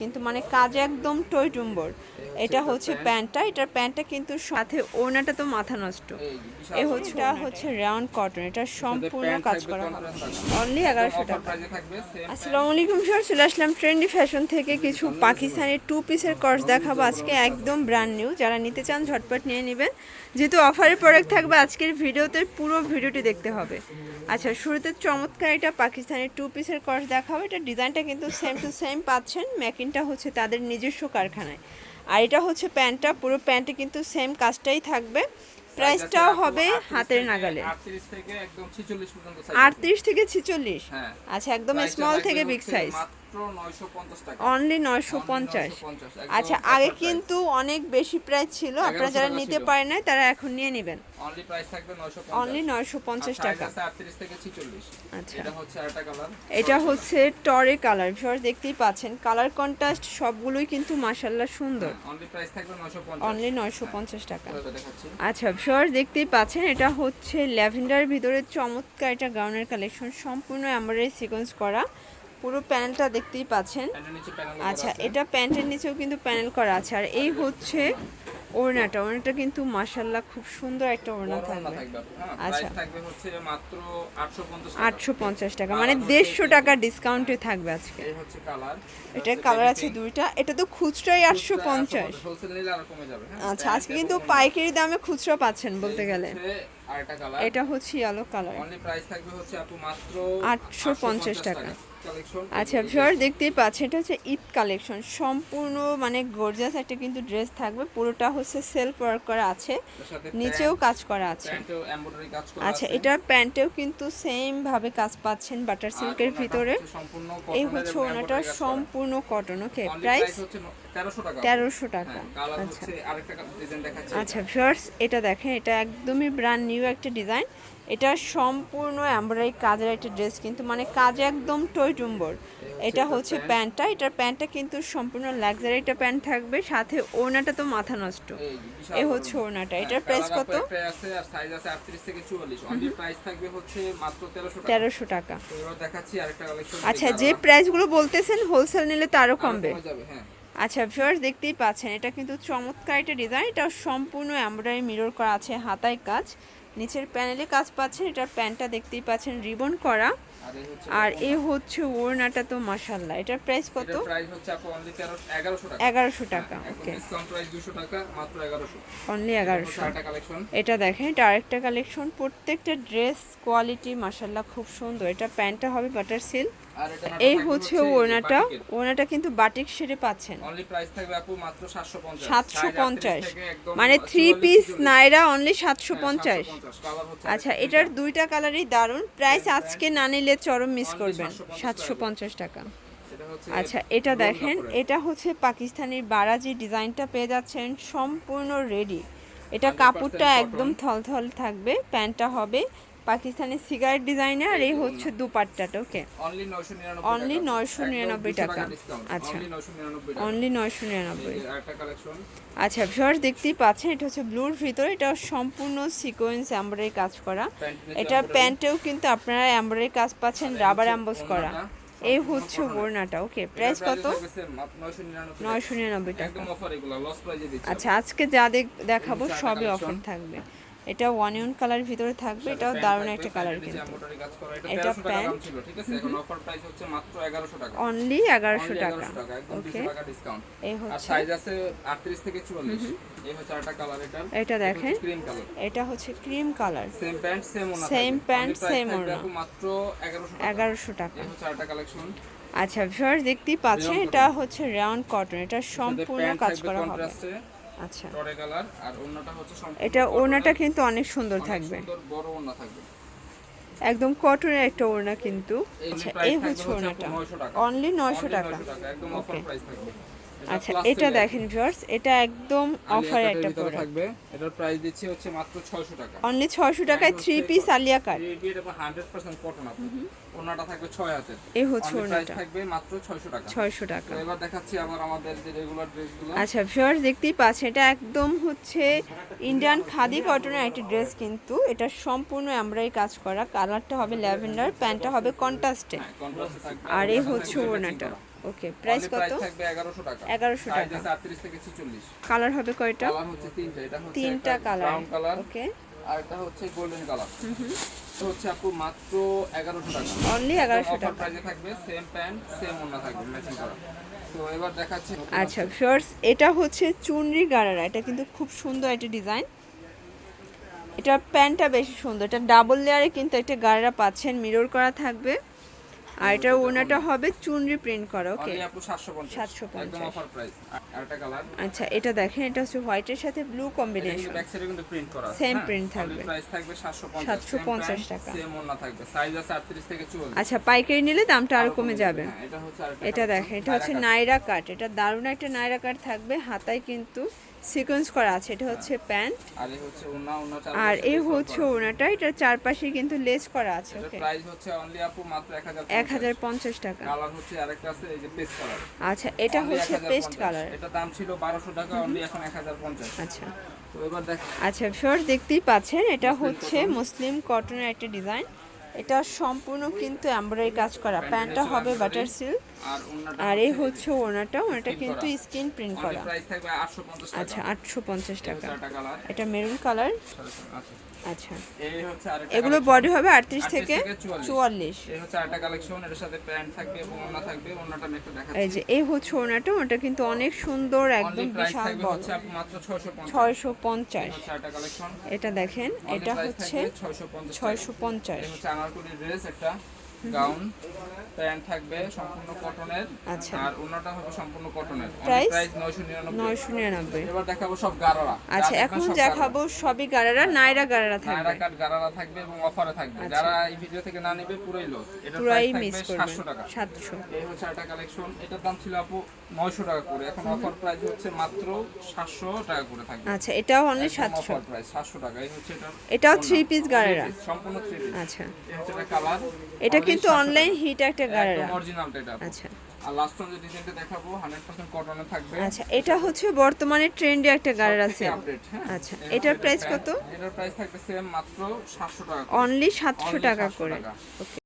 কিন্তু মানে কাজ একদম টইটুম্বর এটা হচ্ছে প্যান্টটা এটার প্যান্টটা কিন্তু সাথে ওনাটা তো মাথা নষ্ট। এ হচ্ছে এটা হচ্ছে রাউন্ড কটন এটা সম্পূর্ণ কাজ করা হবে। অনলি এগারোশো টাকা। আসসালামু আলাইকুম স্যার চলে আসলাম ট্রেন্ডি ফ্যাশন থেকে কিছু পাকিস্তানি টু পিসের কর্স দেখাবো আজকে একদম ব্র্যান্ড নিউ যারা নিতে চান ঝটপট নিয়ে নেবেন। যেহেতু অফারের প্রোডাক্ট থাকবে আজকের ভিডিওতে পুরো ভিডিওটি দেখতে হবে। আচ্ছা শুরুতে চমৎকার এটা পাকিস্তানি টু পিসের কর্স দেখাবো। এটা ডিজাইনটা কিন্তু সেম টু সেম পাচ্ছেন। মেকিংটা হচ্ছে তাদের নিজস্ব কারখানায়। আর এটা হচ্ছে প্যান্টটা পুরো প্যান্টে কিন্তু সেম কাজটাই থাকবে। প্রাইসটাও হবে হাতের নাগালে। 38 থেকে একদম 46 পর্যন্ত সাইজ আটত্রিশ থেকে ছিচল্লিশ? হ্যাঁ। আচ্ছা একদম স্মল থেকে বিগ সাইজ মাত্র 950 টাকা। অনলি নয়শো পঞ্চাশ। আচ্ছা আগে কিন্তু অনেক বেশি প্রাইস ছিল আপনারা যারা নিতে পারেন না তারা এখন নিয়ে নেবেন। অনলি 950 অনলি নয়শো পঞ্চাশ। টাকা। আছে 38 থেকে 46 আচ্ছা। এটা হচ্ছে টরে কালার ভিউয়ার দেখতেই পাচ্ছেন কালার কন্ট্রাস্ট সবগুলোই কিন্তু মাশাল্লাহ সুন্দর। অনলি প্রাইস থাকবে 950 অনলি নয়শো পঞ্চাশ টাকা। আচ্ছা ভিউয়ার দেখতেই পাচ্ছেন এটা হচ্ছে ল্যাভেন্ডার ভিতরে চমৎকার এটা গাউনের কালেকশন সম্পূর্ণ এমব্রয়ডারি সিকোয়েন্স করা পুরো প্যানেলটা দেখতেই পাচ্ছেন। আচ্ছা এটা প্যান্টের নিচেও কিন্তু প্যানেল করা আছে আর এই হচ্ছে ওড়নাটা ওড়নাটা কিন্তু মাশাল্লাহ খুব সুন্দর একটা ওড়না থাকবে। হ্যাঁ আচ্ছা। প্রাইস থাকবে হচ্ছে মাত্র 850 টাকা। আটশো পঞ্চাশ টাকা মানে দেড়শো টাকা ডিসকাউন্টে থাকবে আজকে। এই হচ্ছে কালার এটার কালার আছে দুইটা এটা তো খুচরাই আটশো পঞ্চাশ। হোলসেল নিলে আরও কমে যাবে হ্যাঁ। আচ্ছা আজকে কিন্তু পাইকারি দামে খুচরা পাচ্ছেন বলতে গেলে। হচ্ছে আরেকটা কালার এটা হচ্ছে ইয়েলো কালার অনলি প্রাইস থাকবে হচ্ছে আপু মাত্র 850 টাকা। আচ্ছা ভিউয়ার দেখতেই পাচ্ছেন এটা হচ্ছে ঈদ কালেকশন সম্পূর্ণ মানে গর্জিয়াস একটা কিন্তু ড্রেস থাকবে। পুরোটা হচ্ছে সেলফ ওয়ার্ক করা আছে। নিচেও কাজ করা আছে। আচ্ছা। এটার প্যান্টেও কিন্তু সেম ভাবে কাজ পাচ্ছেন বাটার সিল্কের ভিতরে। এই হচ্ছে ওনাটা। সম্পূর্ণ কটন ওকে প্রাইস price হচ্ছে ন- 1300 টাকা। তেরোশো টাকা। হ্যাঁ, আচ্ছা। আচ্ছা ভিউয়ার্স এটা দেখেন এটা একদমই ব্র্যান্ড নিউ একটা ডিজাইন। এটা সম্পূর্ণ এমব্রয়ডারি কাজের একটা ড্রেস কিন্তু মানে কাজ একদম টইটুম্বর এটা হচ্ছে প্যান্টটা। এটার প্যান্টটা কিন্তু সম্পূর্ণ লাক্সারি একটা প্যান্ট থাকবে। সাথে ওড়নাটা তো মাথা নষ্ট। এই এ হচ্ছে ওড়নাটা। হ্যাঁ, এটার প্রাইস কত? আপু আছে আর সাইজ আছে 38 থেকে 44 অনলি প্রাইস থাকবে হচ্ছে মাত্র 1300 টাকা। তেরোশো টাকা। তো দেখাচ্ছি আরেকটা কালেকশন আচ্ছা যে প্রাইসগুলো বলতেছেন হোলসেল নিলে তো আরও কমবে। হ্যাঁ। আচ্ছা ভিউয়ার্স দেখতেই পাচ্ছেন এটা কিন্তু চমৎকার একটা ডিজাইন এটা সম্পূর্ণ এমব্রয়ডারি মিরর করা আছে হাতায় কাজ। নিচের প্যানেলে কাজ পাচ্ছেন এটার প্যান্টটা দেখতেই পাচ্ছেন রিবন করা। আর এই হচ্ছে আর এ হচ্ছে ওড়নাটা তো মাশাল্লাহ এটার প্রাইস কত? এটার প্রাইস হচ্ছে আপু অনলি 1100 টাকা। এগারোশো টাকা ওকে ডিসকাউন্ট প্রাইস 200 টাকা মাত্র 1100 অনলি এগারোশো। কালেকশন এটা দেখেন এটা আরেকটা কালেকশন প্রত্যেকটা ড্রেস কোয়ালিটি মাশাল্লাহ খুব সুন্দর। এটা প্যান্টটা হবে বাটার সিল আর এটা এই হচ্ছে ওড়নাটা। ওড়নাটা কিন্তু বাটিক শেডে পাচ্ছেন। অনলি প্রাইস থাকবে আপু মাত্র 750 সাতশো পঞ্চাশ। মানে থ্রি পিস নাইরা অনলি সাতশো হ্যাঁ, পঞ্চাশ। 750 আচ্ছা এটার দুইটা কালারই দারুণ। প্রাইস আজকে না নিলে চরম মিস করবেন। 750 সাতশো পঞ্চাশ টাকা। আচ্ছা এটা দেখেন এটা হচ্ছে পাকিস্তানের বারাজি ডিজাইনটা পেয়ে যাচ্ছেন সম্পূর্ণ রেডি এটা কাপড়টা। একদম থলথল থাকবে প্যান্টটা হবে। পাকিস্তানি সিগারেট ডিজাইনার আর এই হচ্ছে দু দুপাট্টাটা ওকে অনলি 999 Only টাকা। 999 টাকা। আচ্ছা। only 999 অনলি নয়শো নিরানব্বই। আচ্ছা ভিউয়ার্স দেখতেই পাচ্ছেন এটা হচ্ছে ব্লুর ভিতরে এটা সম্পূর্ণ সিকোয়েন্স এমব্রয়ডারি কাজ করা। এটা প্যান্টেও কিন্তু আপনারা এমব্রয়ডারি কাজ পাচ্ছেন রাবার অ্যাম্বোস করা। এই হচ্ছে ওড়নাটা ওকে প্রাইস কত? নয়শো নিরানব্বই টাকা। আচ্ছা আজকে যা দেখ- দেখাবো সবই। অফার থাকবে। এটা ওয়ান ইউন কালার ভিতরে থাকবে এটাও দারুণ একটা কালার কিন্তু। এটা এটা 1300 টাকা দাম প্যান্ট। ছিল ঠিক আছে? এখন অফার প্রাইস হচ্ছে মাত্র 1100 টাকা। অনলি এগারোশো টাকা। 1100 টাকা একদম ওকে 200 টাকা ডিসকাউন্ট এই আর হচ্ছে। সাইজ আছে 38 থেকে 44 এই হচ্ছে আরেকটা কালার এটা এটা দেখেন। ক্রিম কালার এটা হচ্ছে cream colour same pant same ওড়না। মাত্র 1100 টাকা। এগারোশো টাকা। এই হচ্ছে আরেকটা কালেকশন আচ্ছা ভিউয়ার্স দেখতেই পাচ্ছেন এটা হচ্ছে রাউন্ড কটন এটা সম্পূর্ণ কাজ করা হবে। আচ্ছা। টরে কালার আর ওড়নাটা হচ্ছে এটা ওড়নাটা কিন্তু অনেক সুন্দর থাকবে। সুন্দর বড় ওড়না থাকবে। একদম কটনের একটা ওড়না কিন্তু। আচ্ছা এই হচ্ছে ওড়নাটা। অনলি নয়শো টাকা। 900 টাকা। একদম অফার প্রাইস থাকবে। আচ্ছা এটা দেখেন ভিউয়ার্স এটা একদম অফার একটা প্রোডাক্ট থাকবে এটার প্রাইস দিচ্ছি হচ্ছে মাত্র 600 টাকা। অনলি ছয়শো টাকায় থ্রি পিস আলিয়া কাট এই এটা 100% কটন ওনাটা থাকবে 6 হাতের। এই হচ্ছে প্রাইস থাকবে মাত্র 600 টাকা। ছয়শো টাকা। এবার দেখাচ্ছি আবার আমাদের যে রেগুলার ড্রেসগুলো আচ্ছা ভিউয়ার্স দেখতেই পাচ্ছেন এটা একদম হচ্ছে ইন্ডিয়ান খাদি কটনের একটা ড্রেস কিন্তু। এটা সম্পূর্ণ এমব্রয়ডারি কাজ করা। কালারটা হবে ল্যাভেন্ডার প্যান্টটা হবে কন্ট্রাস্টে হ্যাঁ কন্ট্রাস্টে আর এই হচ্ছে ওড়নাটা। ওকে প্রাইস কত? থাকবে 1100 টাকা। 1100 সাইজ টাকা। আছে 38 থেকে 46 কালার হবে কয়টা? কালার হচ্ছে তিনটা এটা হচ্ছে তিনটা কালার ব্রাউন কালার ওকে। আর এটা হচ্ছে গোল্ডেন কালার এটা হচ্ছে আপু মাত্র 1100 টাকা। অনলি এগারোশো অফার টাকা। প্রাইসে থাকবে সেম প্যান্ট সেম ওন্না থাকবে ম্যাচিং করা। তো এবার দেখাচ্ছি আচ্ছা ফার্স এটা হচ্ছে চুনরি গারারা। এটা কিন্তু খুব সুন্দর একটা ডিজাইন এটা প্যান্টটা বেশি সুন্দর। এটা ডাবল লেয়ারে কিন্তু একটা গারারা পাচ্ছেন। মিরর করা থাকবে। আর এটা ওনাটা হবে চুনরি প্রিন্ট করা ওকে অনলি আপু 750 750 একদম অফার প্রাইস আর একটা কালার আচ্ছা এটা দেখেন এটা হচ্ছে হোয়াইটের সাথে ব্লু কম্বিনেশন কিন্তু প্রিন্ট থাকবে। প্রাইস থাকবে 750 750 টাকা। সেম ওন্না থাকবে। সাইজ আছে 38 থেকে 44 আচ্ছা পাইকারি নিলে দামটা আরও কমে যাবে। হ্যাঁ, এটা হচ্ছে আরেকটা এটা দেখেন এটা হচ্ছে নাইরা কাট এটা দারুণ একটা নাইরা কাট থাকবে হাতায় কিন্তু সিকোয়েন্স করা আছে। এটা হচ্ছে প্যান্ট। আর এই হচ্ছে ওন্না ওন্না আর এই হচ্ছে ওনাটা এটার চারপাশে কিন্তু লেস করা আছে ওকে। প্রাইস হচ্ছে অনলি আপু মাত্র 1000 এক হাজার পঞ্চাশ টাকা। কালার হচ্ছে আরেকটা আছে এই যে পেস্ট কালার আচ্ছা এটা হচ্ছে পেস্ট কালার এটা দাম ছিল 1200 টাকা অনলি এখন 1050 আচ্ছা। তো এবার দেখ আচ্ছা ফার্স্ট দেখতেই পাচ্ছেন। এটা হচ্ছে মুসলিম কটনের একটা ডিজাইন এটা সম্পূর্ণ কিন্তু এমব্রয়ডারি কাজ করা। প্যান্টটা হবে বাটার সিল্ক আর এই হচ্ছে ওনাটা ওনাটা কিন্তু স্কিন প্রিন্ট করা। প্রাইস থাকবে 850 টাকা আচ্ছা আটশো পঞ্চাশ টাকা। এটা মেরুন কালার আচ্ছা। এই হচ্ছে আরেকটা এগুলো বডি হবে আটত্রিশ 38 থেকে থেকে 44 চুয়াল্লিশ। এই হচ্ছে আরেকটা কালেকশন এর সাথে প্যান্ট থাকবে এবং ওন্না থাকবে। ওন্নাটা আমি একটু এই যে এই হচ্ছে ওনাটা ওটা কিন্তু অনেক সুন্দর একদম বিশাল বড় হচ্ছে মাত্র 650 ছয়শো এই পঞ্চাশ হচ্ছে আরেকটা কালেকশন এটা দেখেন এটা হচ্ছে 650 ছয়শো পঞ্চাশ এই হচ্ছে আনারকলি ড্রেস একটা গাউন প্যান্ট থাকবে সম্পূর্ণ কটনের আচ্ছা। আর ওন্নাটা হবে সম্পূর্ণ কটনের? প্রাইস 999 নয়শো নিরানব্বই। এবার দেখাবো সব গারারা। আচ্ছা এখন দেখাবো সবই গারারা নাইরা গারারা থাকবে। কাট গারারা থাকবে এবং অফারে থাকবে। আচ্ছা। যারা এই ভিডিও থেকে না নেবে পুরোই লস এটা পুরাই মিস করবেন। 700 টাকা। সাতশো। এই হচ্ছে একটা কালেকশন এটার দাম ছিল আপু 900 টাকা করে। এখন অফার প্রাইস হচ্ছে মাত্র 700 টাকা করে থাকবে। আচ্ছা এটাও অনলি সাতশো। অফার প্রাইস 700 টাকা। এই হচ্ছে এটা এটাও থ্রি পিস গারারা। সম্পূর্ণ থ্রি পিস আচ্ছা। এই হচ্ছে এটা কালার এটা কিন্তু অনলাইন হিট একটা গারারা অরিজিনালটা এটা আচ্ছা। আর লাস্ট যে ডিজাইনটা দেখাবো 100% কটনে থাকবে। আচ্ছা এটা হচ্ছে বর্তমানে ট্রেন্ডে একটা গারারা আছে। আপডেট হ্যাঁ? আচ্ছা, এটার প্রাইস কত? এটার প্রাইস থাকবে সেম মাত্র 700 টাকা অনলি সাতশো Only টাকা করে। ওকে